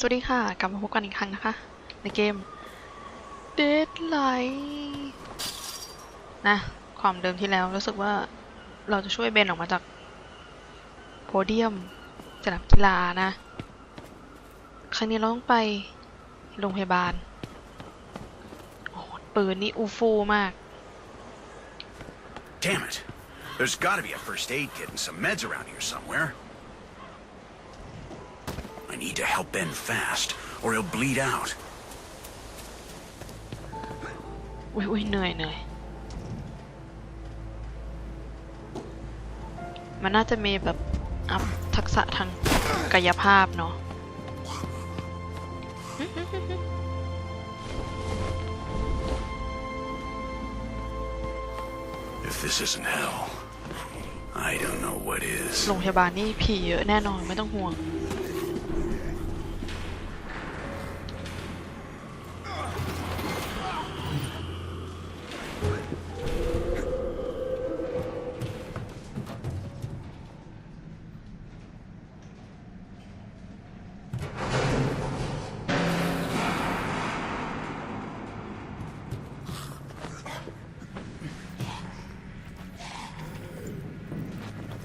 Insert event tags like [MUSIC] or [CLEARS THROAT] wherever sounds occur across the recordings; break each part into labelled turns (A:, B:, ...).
A: สวัสดีค่ะ กลับมาพบกันอีกครั้งนะคะ ในเกม Deadlight นะ ความเดิมที่แล้วรู้สึกว่าเราจะช่วยเบนออกมาจาก โพเดียมสนามกีฬานะ ครั้งนี้เราต้องไปโรงพยาบาลโอ้ปืนนี่อูฟูมาก
B: Damn it. There's gotta be a first aid kit and some meds around here somewhere. I need to help Ben fast, or he'll bleed out.
A: อุ้ยอุ้ยเหนื่อยเหนื่อยมันน่าจะมีแบบ อัพทักษะทางกายภาพเนาะ
B: If this isn't hell, I don't know what is.
A: โรงพยาบาลนี่ผีเยอะแน่นอนไม่ต้องห่วง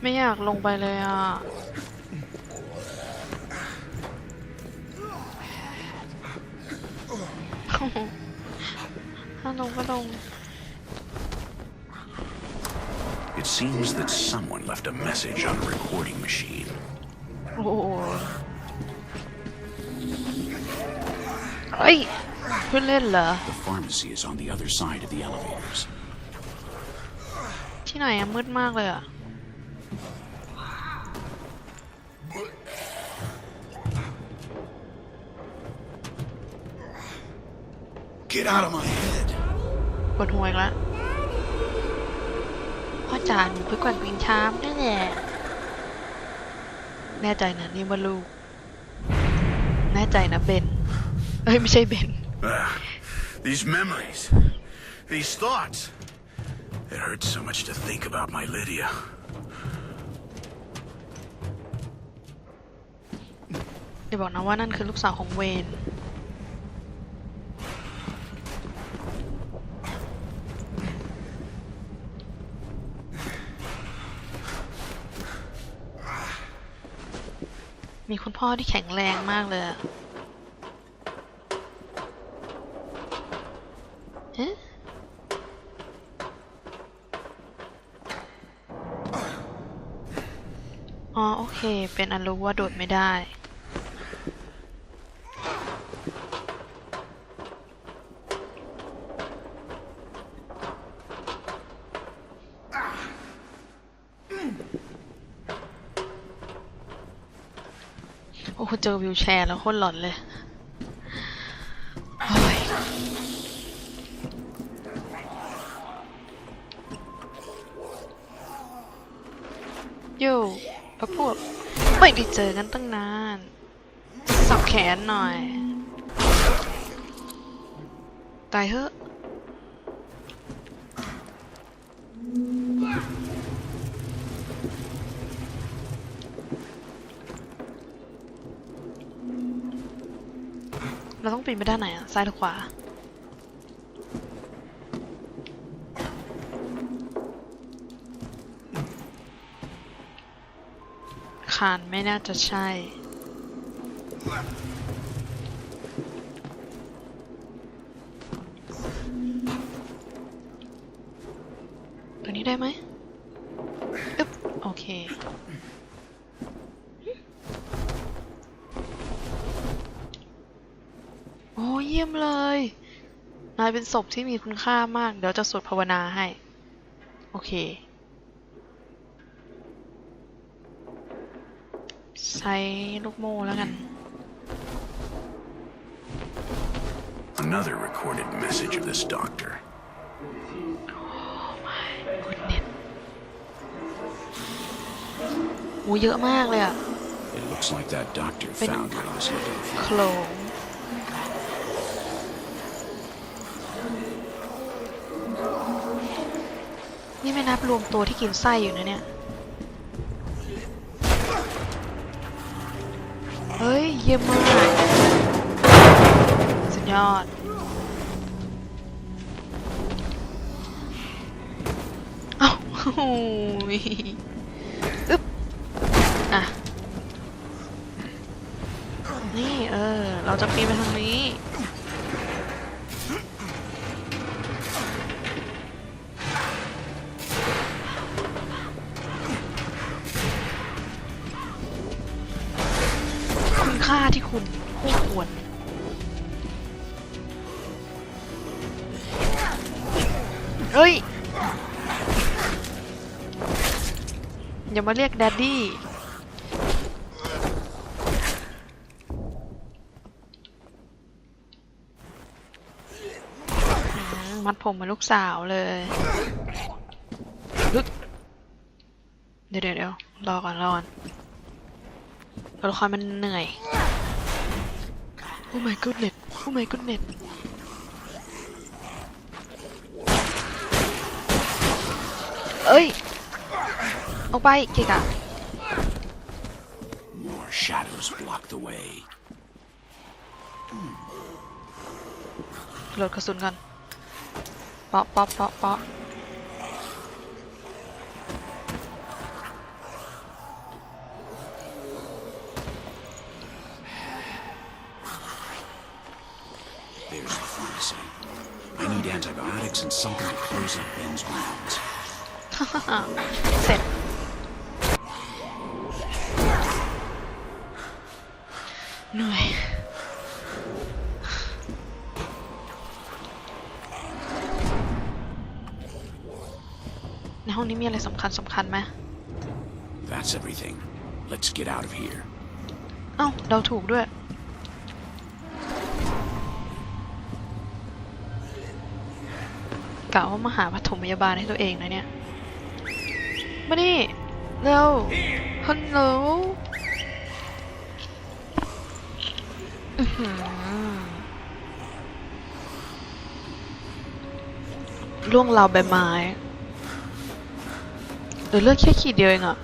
A: ไม่อยากลงไปเลยอะ ถ้าลงก็ลง
B: It seems that someone left a message on a recording machine.
A: โอ้โหเอ้ยเพื่อนเล่นเหรอ
B: The pharmacy is on the other side of the elevators.
A: ที่ไหนอะมืดมากเลยอะ
B: Get out of my head.
A: ปวดหัวอีกแล้วพ่อจ๋าหนูเพิ่งก่อนวิงชามนี่แหละแน่ใจนะนี่ว่าลูก แน่ใจนะเบน เอ้ยไม่ใช่เบน
B: Ah, these memories, these thoughts. It hurts so much to think about my Lydia.
A: อย่าบอกนะว่านั่นคือลูกสาวของเวน มีคุณพ่อที่แข็งแรงมากเลยอะเอ๊ะอ๋อ โอเค เป็นอันรู้ว่าโดดไม่ได้ โอ้โห เจอวิวแชร์แล้วโคตรหลอนเลยโอ้ยโย่พระพวกไม่ได้เจอกันตั้งนาน สับแขนหน่อย ตายเถอะ เราต้องปีนไปด้านไหนอะซ้ายหรือขวา คานไม่น่าจะใช่ ตัวนี้ได้ไหมอึ๊บโอเค โอ้ เยี่ยมเลย นายเป็นศพที่มีคุณค่ามาก เดี๋ยวจะสวดภาวนาให้ โอเค ใช้ลูกโม่แล้วกัน
B: Another recorded message of this doctor.
A: คุณเน็ตโอ้เยอะมากเลยอะ
B: It looks like that doctor
A: But-
B: found what he was looking
A: โค
B: for.
A: ลง นี่ไม่นับรวมตัวที่กินไส้อยู่นะเนี่ย เฮ้ย เยี่ยมมากสุดยอด เอ้าโอ้ยอึ๊บ อะ นี่ เออ เราจะปีนไปทางนี้ เฮ้ย อย่ามาเรียกแดดดี้ มัดผมมาลูกสาวเลยเดี๋ยวเดี๋ยวเดี๋ยวรอก่อนรอก่อนตัวละครมันเหนื่อย โอ้ my goodness โอ้ my goodness เอ้ย ออกไปเกะกะ
B: More shadows block the way.
A: โหลดกระสุนกันเปาะเปาะเปาะเปาะ
B: There's the pharmacy. I need antibiotics and something to close up Ben's wounds.
A: เสร็จ เหนื่อยในห้องนี้มีอะไรสำคัญสำคัญไหม
B: That's everything. Let's get out of here.
A: เอ้าเราถูกด้วย กะว่ามาหาปฐมพยาบาลให้ตัวเองนะเนี่ย มานี่เร็วฮัลโหลล่วงราวใบไม้หรือเลือกแค่ขีดเดียวเองอะ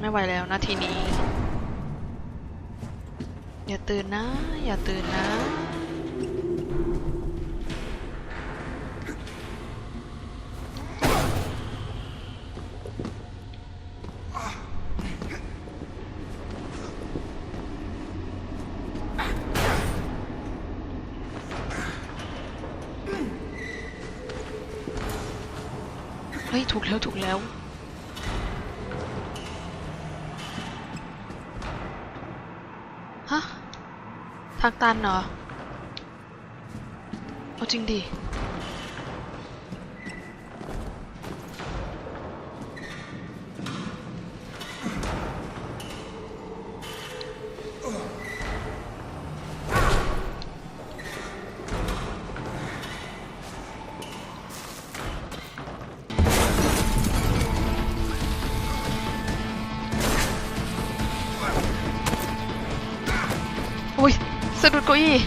A: ไม่ไหวแล้วนาทีนี้ อย่าตื่นนะ อย่าตื่นนะ ฮ้ยถูกแล้วถูกแล้ว ฮะ ทางตันเหรอ เอาจริงดิ
B: here quick.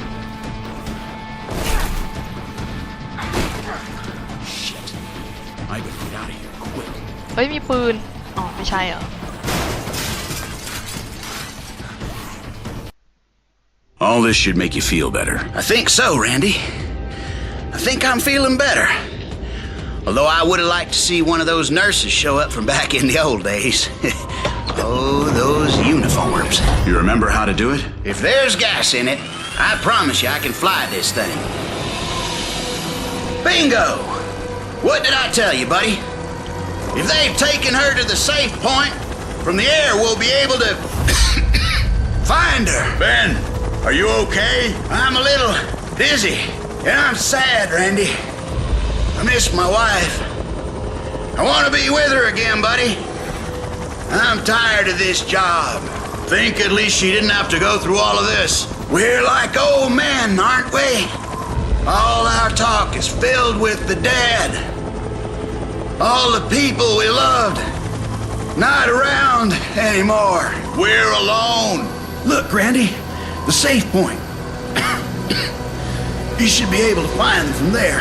A: เฮ้ย มีปืน อ๋อ ไม่ใช่เหรอ
B: All this should make you feel better. I think so, Randy. I think I'm feeling better. Although I would have liked to see one of those nurses show up from back in the old days. [LAUGHS] oh, those uniforms. You remember how to do it? If there's gas in it, I promise you I can fly this thing. Bingo! What did I tell you, buddy? If they've taken her to the safe point, from the air we'll be able to [COUGHS] find her. Ben, are you okay? I'm a little dizzy, and I'm sad, Randy. I miss my wife. I want to be with her again, buddy. I'm tired of this job. Think at least she didn't have to go through all of this. We're like old men, aren't we? All our talk is filled with the dead. All the people we loved, not around anymore. We're alone. Look, Randy, the safe point. [COUGHS] you should be able to find them from there.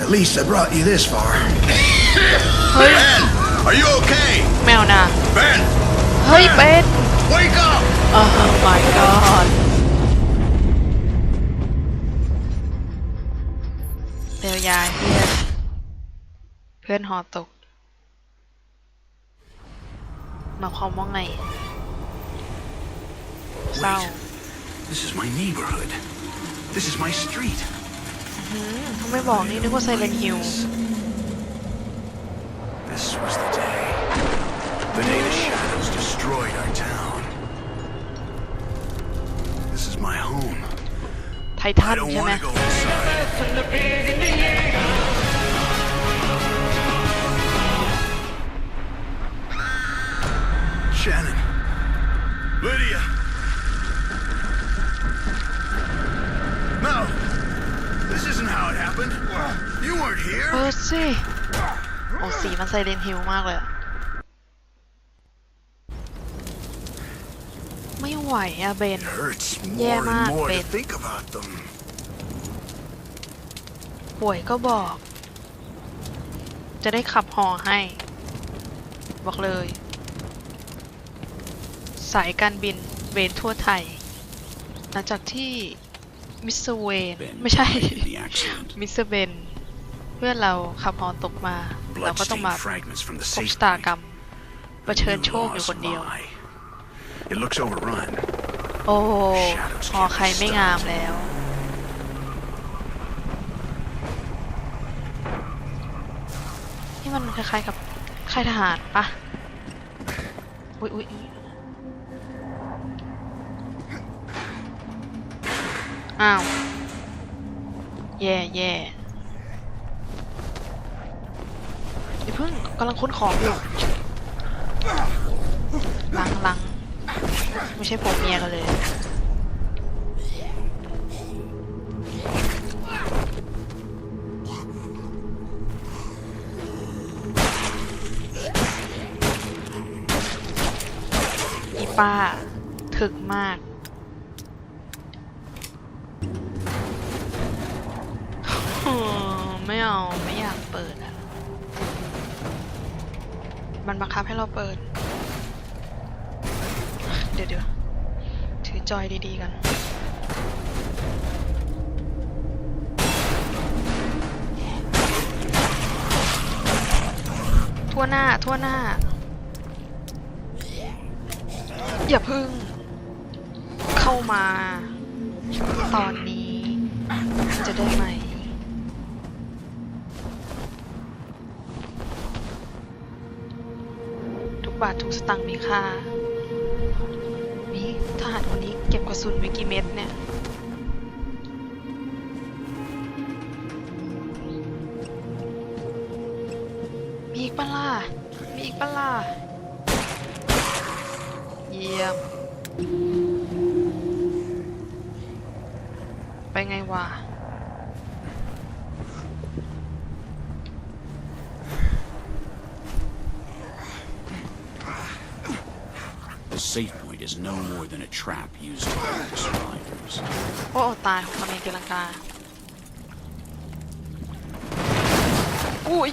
B: At least I brought you this far. [COUGHS] Ben, are you okay?
A: Mèo.
B: Ben.
A: Hey, Ben.
B: Wake up.
A: Oh my god. ยายเพื่อน เพื่อนหอตก มาความว่าไงเศร้า
B: This is my neighborhood. This is my street.
A: ถ้าไม่บอกนี่นึกว่าไซเลนฮิล
B: This was the day. The day the shadows destroyed our town. This is my home.
A: ไททั
B: I
A: น
B: don't
A: ใช่ไหม
B: want to go inside.
A: สิโอ้สีมันไซเลนฮิลมากเลยอะไม่ไหวอะเบน
B: It hurts
A: Yeah,
B: more and
A: Matt,
B: more to
A: but-
B: think about them.
A: ป่วยก็บอก จะได้ขับหอให้ บอกเลย สายการบินเวนทั่วไทย หลังจากที่มิสเตอร์เวน
B: Ben
A: ไม่ใช่
B: died in the accident.
A: มิสเตอร์เบน เพื่อนเราขับหอตกมา เราก็ต้องมา
B: Bloodstained fragments from the
A: พบ
B: safe
A: ชะตากรรม
B: point.
A: เผชิญ
B: New
A: โชคอยู่
B: laws
A: คนเดียว
B: lie. It looks overrun.
A: โอ้หอใครไม่งามแล้วนี่มันคล้ายๆกับค่ายทหารปะอุ๊ยอุ๊ยอุ๊ยอ้าว แย่แย่อย่าเพิ่งกำลังค้นของอยู่ลังลังไม่ใช่ผมเมียกันเลยอีป้าถึกมาก มันบังคับให้เราเปิด เดี๋ยวเดี๋ยวถือจอยดีๆกัน ทั่วหน้า ทั่วหน้า อย่าพึ่ง เข้ามา ตอนนี้จะได้ไหม บาททุกสตางค์มีค่านี่ทหารคนนี้เก็บกระสุนไว้กี่เม็ดเนี่ย มีอีกปะล่ะ มีอีกปะล่ะ เยี่ยม ไปไงวะ
C: The safe point is no more than a trap used to hold the survivors.
A: โอ้ ตายของทำเองตีลังกา อุ้ย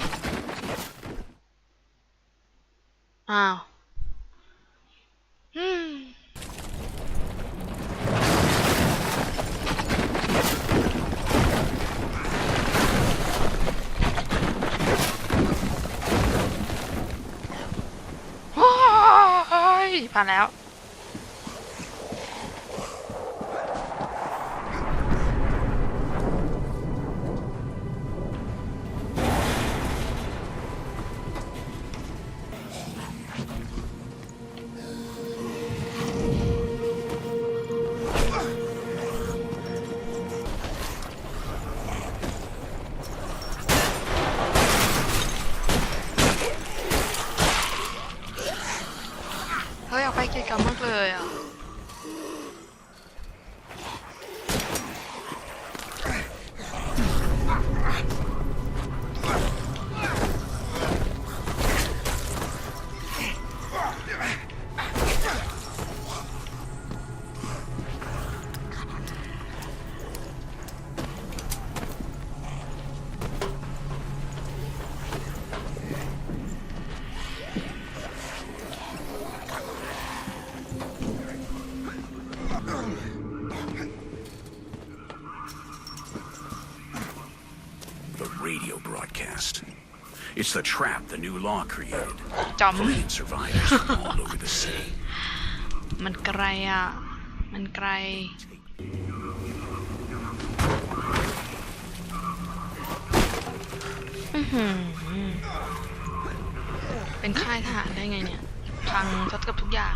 A: อ้าว ยผ่านแล้ว
B: It's the trap the new law created.
A: จอม
B: Fleeing survivors from all over the city.
A: มันไกลอะ มันไกลอื้อหือเป็นค่ายทหารได้ไงเนี่ย พังซะเกือบทุกอย่าง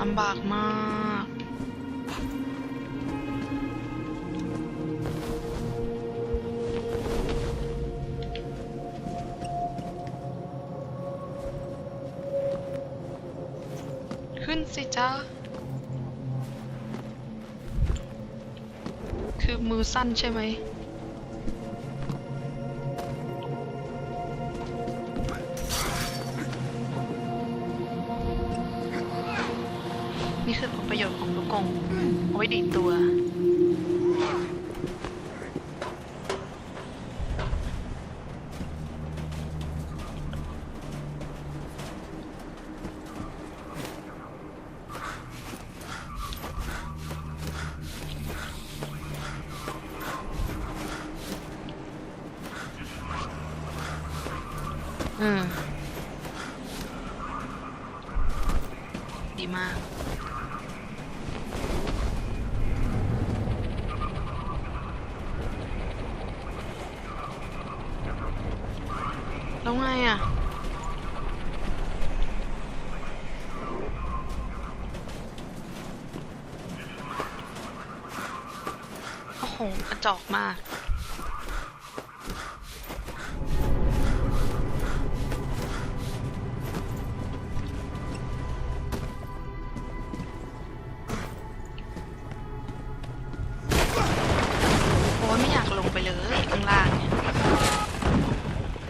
A: ลำบากมาก ขึ้นสิจ้าคือมือสั้นใช่ไหม อืม ดีมาก แล้วไงอะ โอ้โหกระจอกมาก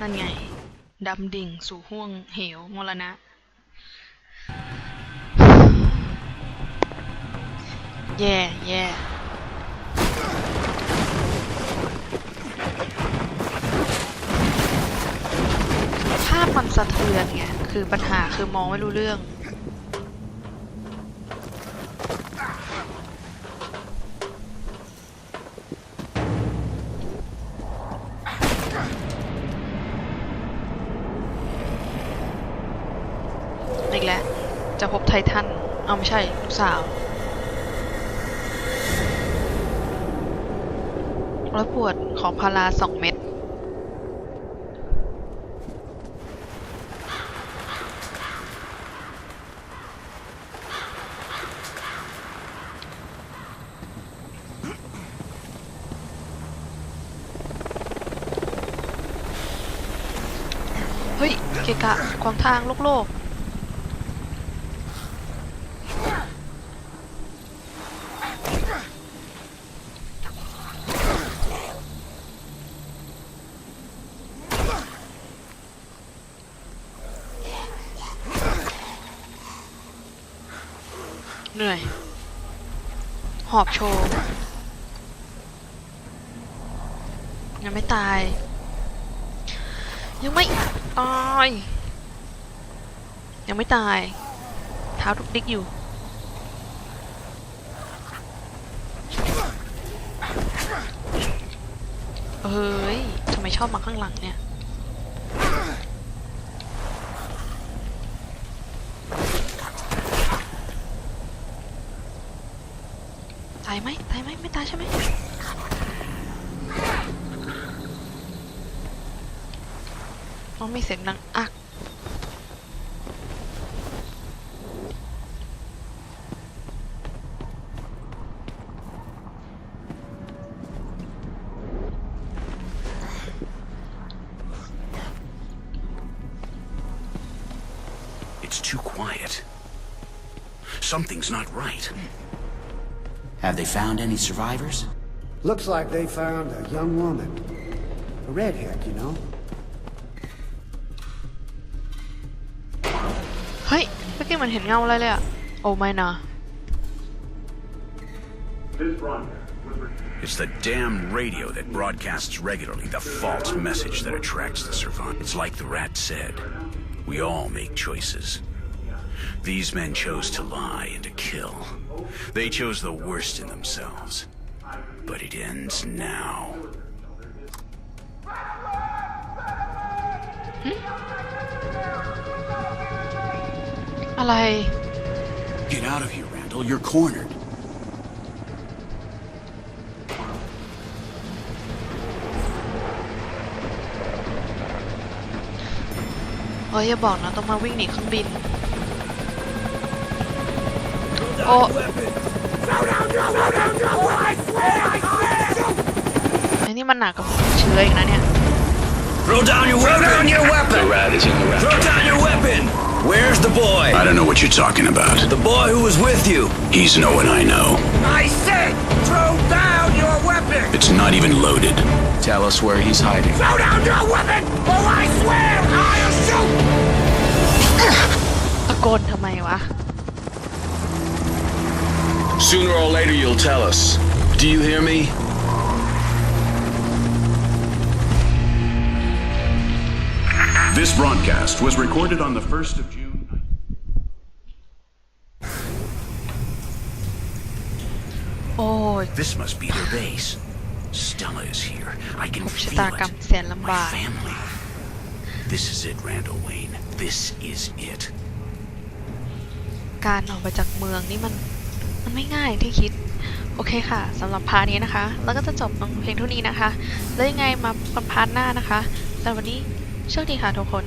A: นั่นไง ดำดิ่งสู่ห้วงเหวมรณะ แย่แย่ภาพมันสะเทือนไง คือปัญหาคือมองไม่รู้เรื่อง จะพบไททันเอาไม่ใช่ลูกสาวร้อยปวดของพาราสองเม็ดเฮ้ย เกะกะขวางทางโลกโลก เหนื่อย หอบโชว์ยังไม่ตาย ยังไม่ตาย ยังไม่ตาย เท้าดุกดิกอยู่ เฮ้ย ทำไมชอบมาข้างหลังเนี่ย ตายไหมตายไหมไม่ตายใช่ไหมมันมีเสียงดังอัก
B: It's too quiet. Something's not right.
D: Have they found any survivors?
E: Looks like they found a young woman. A redhead, you know?
A: เฮ้ยเมื่อกี้มันเห็นเงาอะไรเลยอะโอ้ไม่นะ
B: It's the damn radio that broadcasts regularly the false message that attracts the servant. It's like the rat said. We all make choices. These men chose to lie and to kill. They chose the worst in themselves. But it ends now.
A: อะไร
B: Get out of here, Randall. You're cornered.
A: เฮ้ยอย่าบอกนะต้องมาวิ่งหนีเครื่องบิน โอ้ไอ้นี่มันหนักกับเชื้ออีกนะเนี่ย
F: Throw down your weapon! Throw down your weapon! The rat is in the rat. Throw down your weapon! Where's the boy?
B: I don't know what you're talking about.
F: The boy who was with you.
B: He's no one I know.
F: I said, throw down your weapon!
B: It's not even loaded.
G: Tell us where he's hiding.
F: Throw down your weapon, or I swear I'll shoot! [CLEARS THROAT]
G: Sooner or later, you'll tell us. Do you hear me?
B: This broadcast was recorded on the 1st of June.
A: โอ้ย
B: This must be their base. Stella is here. I can
A: ชะ
B: feel
A: ตากรรม
B: it.
A: แสนลำ
B: My
A: บาก
B: family. This is it, Randall Wayne. This is it.
A: การออกไปจากเมืองนี่มัน มันไม่ง่ายที่คิด โอเคค่ะสำหรับพาร์ทนี้นะคะ แล้วก็จะจบลงเพียงเท่านี้นะคะ แล้วยังไงมาพาร์ทหน้านะคะ แต่วันนี้โชคดีค่ะทุกคน